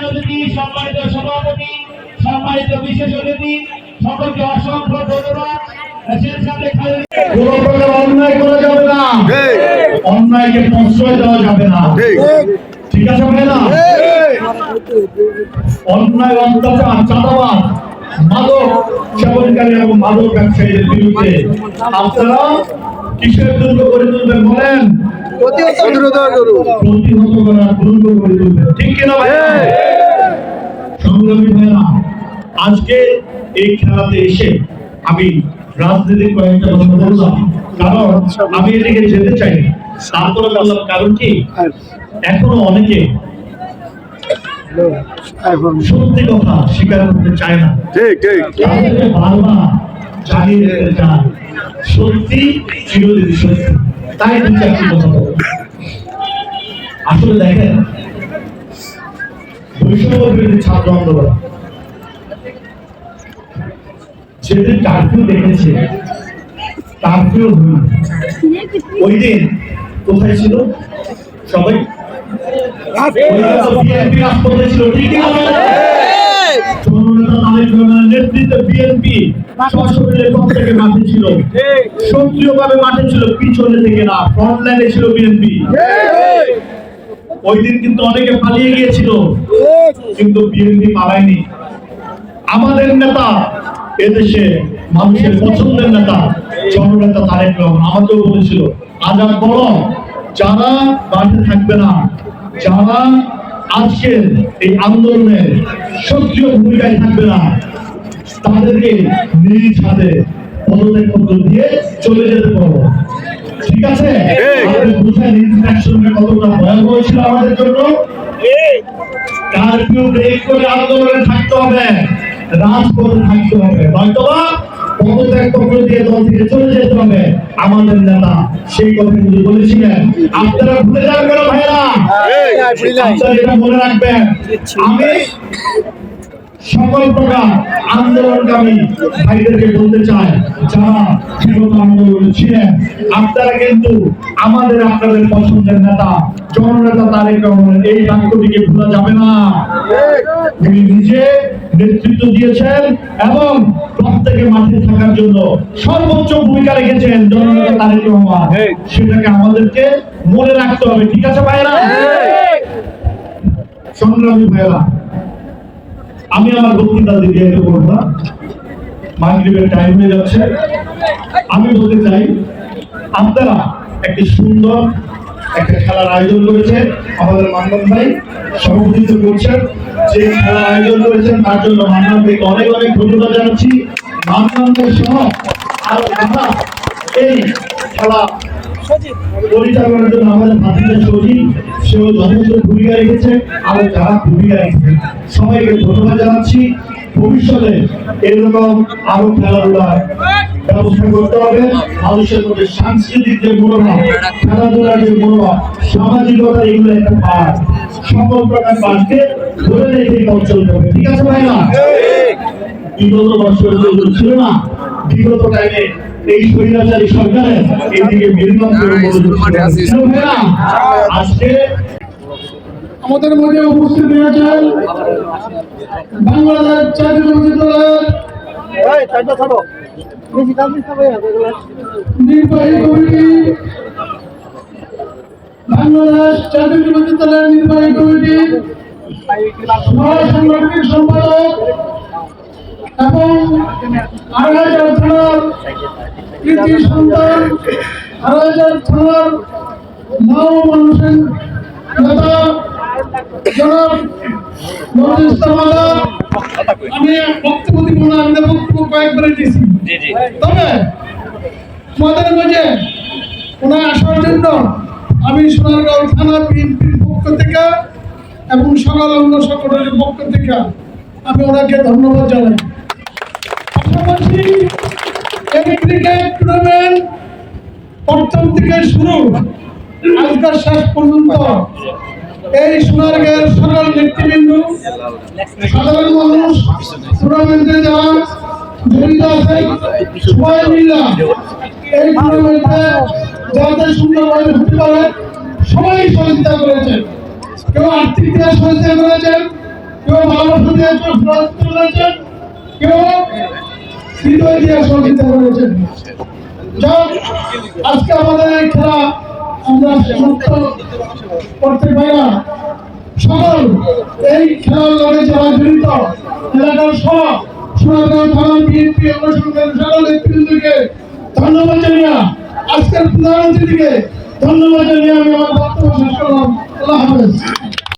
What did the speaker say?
প্রধান অতিথি সম্মানিত সভাপতি সম্মানিত বিশেষ অতিথি সকলকে অসংখ্য ধন্যবাদ। অন্যায় করা যাবে না। অন্যায়কে প্রশ্রয় দেওয়া যাবে না। ঠিক। আছে অন্যায় অত্যাচার চাঁদাবাদ মাদক সেবনকারী এবং মাদক ব্যবসায়ীদের বিরুদ্ধে আপনারা কিসের দুর্গ করে তুলবেন বলেন? প্রতিহত করার দুর্গ করে ঠিক কিনা ভাই? সংগ্রামী ভাইরা আজকে এই খেলাতে এসে আমি রাজনীতির কয়েকটা কথা বললাম কারণ আমি এদিকে যেতে চাই তারপরে বললাম কারণ কি? এখনও অনেকে সত্যি কথা স্বীকার করতে চায় না। ঠিক ঠিক। বারবার জানিয়ে সত্যি চিরদিন সত্যি। তাই দু চারটি কথা বলব। আসলে দেখেন বৈষম্য বিরোধী ছাত্র আন্দোলন। যেদিন কার্ফিউ দেখেছে কার্ফিউ ওই দিন কোথায় ছিল? সবাই? ছিল ঠিক তারেক রহমানের নেতৃত্বে বিএনপি সশরীরে প্রত্যেকে মাঠে ছিল। সক্রিয়ভাবে মাঠে ছিল পিছনে থেকে না ফ্রন্ট লাইনে ছিল বিএনপি। ওই দিন কিন্তু অনেকে পালিয়ে গিয়েছিল কিন্তু বিএনপি পালায়নি আমাদের নেতা এদেশে মানুষের পছন্দের নেতা জননেতা তারেক রহমান আমাকেও বলেছিল আজাদ বড় যারা মাঠে থাকবে না যারা আজকের এই আন্দোলনে সক্রিয় ভূমিকায় থাকবে না। তাদেরকে নিজ হাতে পদত্যাগ পত্র দিয়ে চলে যেতে পারব ঠিক আছে? কতটা ভয়াবহ ছিল আমাদের জন্য? কারফিউ ব্রেক করে আন্দোলনে থাকতে হবে রাজপথে থাকতে হবে। নয়তোবা পদত্যাগ দিয়ে দল থেকে চলে যেতে হবে। আমাদের নেতা সেই কথা কিন্তু বলেছিলেন। আপনারা ভুলে যাবেন কেন ভাইরা আপনারা এটা মনে রাখবেন। আমি সকল প্রকার আন্দোলনকামী ভাইদেরকে বলতে চাই যারা বিগত আন্দোলনে ছিলেন আপনারা কিন্তু আমাদের আপনাদের পছন্দের নেতা জননেতা তারেক রহমানের এই বাক্যটিকে ভোলা যাবে না। তিনি নিজে নেতৃত্ব দিয়েছেন এবং প্রত্যেকে মাঠে থাকার জন্য সর্বোচ্চ ভূমিকা রেখেছেন জননেতা তারেক রহমান। সেটাকে আমাদেরকে মনে রাখতে হবে ঠিক আছে ভাইরা সংগ্রামী ভাইরা আমি আমার বক্তৃতা দিকে এটা করব না। মাগরিবের টাইম হয়ে যাচ্ছে। আমি বলতে চাই আপনারা একটি সুন্দর একটা খেলার আয়োজন করেছেন আমাদের মান্নান ভাই, সভাপতিত্ব করছেন। যে খেলার আয়োজন করেছেন, তার জন্য মান্নান ভাইকে অনেক অনেক ধন্যবাদ জানাচ্ছি। মান্নান সহ আরও যারা এই খেলা আমাদের রেখেছে। সবাইকে জানাচ্ছি। ভবিষ্যতে এরকম আরও খেলাধুলার ব্যবস্থা করতে হবে। মানুষের মধ্যে সাংস্কৃতিক যে মনোভাব খেলাধুলার যে মনোভাব সামাজিকতা এগুলো একটা পাঠ সকল প্রকার পাঠকে ধরে রেখে পথ চলতে হবে। ঠিক আছে ভাই বিগত বছর ছিল না বিগত টাইমে এই স্বৈরাচারী সরকারের এদিকে নির্মাণ করে মনোযোগ ছিল না। আজকে আমাদের মধ্যে উপস্থিত হয়েছেন বাংলাদেশ জাতীয় নির্বাহী কমিটি, বাংলাদেশ জাতীয় বিশ্ববিদ্যালয়ের নির্বাহী কমিটি সাংগঠনিক সম্পাদক এবং আড়াইহাজার থানার কৃতি সন্তান আড়াইহাজার থানার মাও মানুষের নেতা আমি বক্তব্য দিব না আমি বক্তব্য কয়েকবার দিয়েছি। তবে আমাদের মাঝে ওনার আসার জন্য আমি সোনারগাঁও থানা বিএনপির পক্ষ থেকে এবং সকল অঙ্গ সংগঠনের পক্ষ থেকে আমি ওনাকে ধন্যবাদ জানাই। পাশাপাশি এই ক্রিকেট টুর্নামেন্ট প্রথম থেকে শুরু আজকের শেষ পর্যন্ত। এই সোনারগাঁয়ের সকল নেতৃবৃন্দ, সাধারণ মানুষ, টুর্নামেন্টে যারা জড়িত আছে, সবাই মিলে এই টুর্নামেন্টে যাতে সুন্দরভাবে হতে পারে, সবাই সহযোগিতা করেছেন কেউ আর্থিক দিয়ে সহযোগিতা করেছেন কেউ ভালোবাসা দিয়ে করেছেন কেউ হৃদয় দিয়ে সহযোগিতা করেছেন আজকে আমাদের এই খেলা এই খেলার লড়াই জড়িত এলাকার সব সোনাগাঁও থানা বিএনপি ধন্যবাদ জানিয়ে আজকের প্রধানমন্ত্রীকে ধন্যবাদ জানিয়ে আমি আমার বক্তব্য শেষ করলাম। আল্লাহ হাফেজ।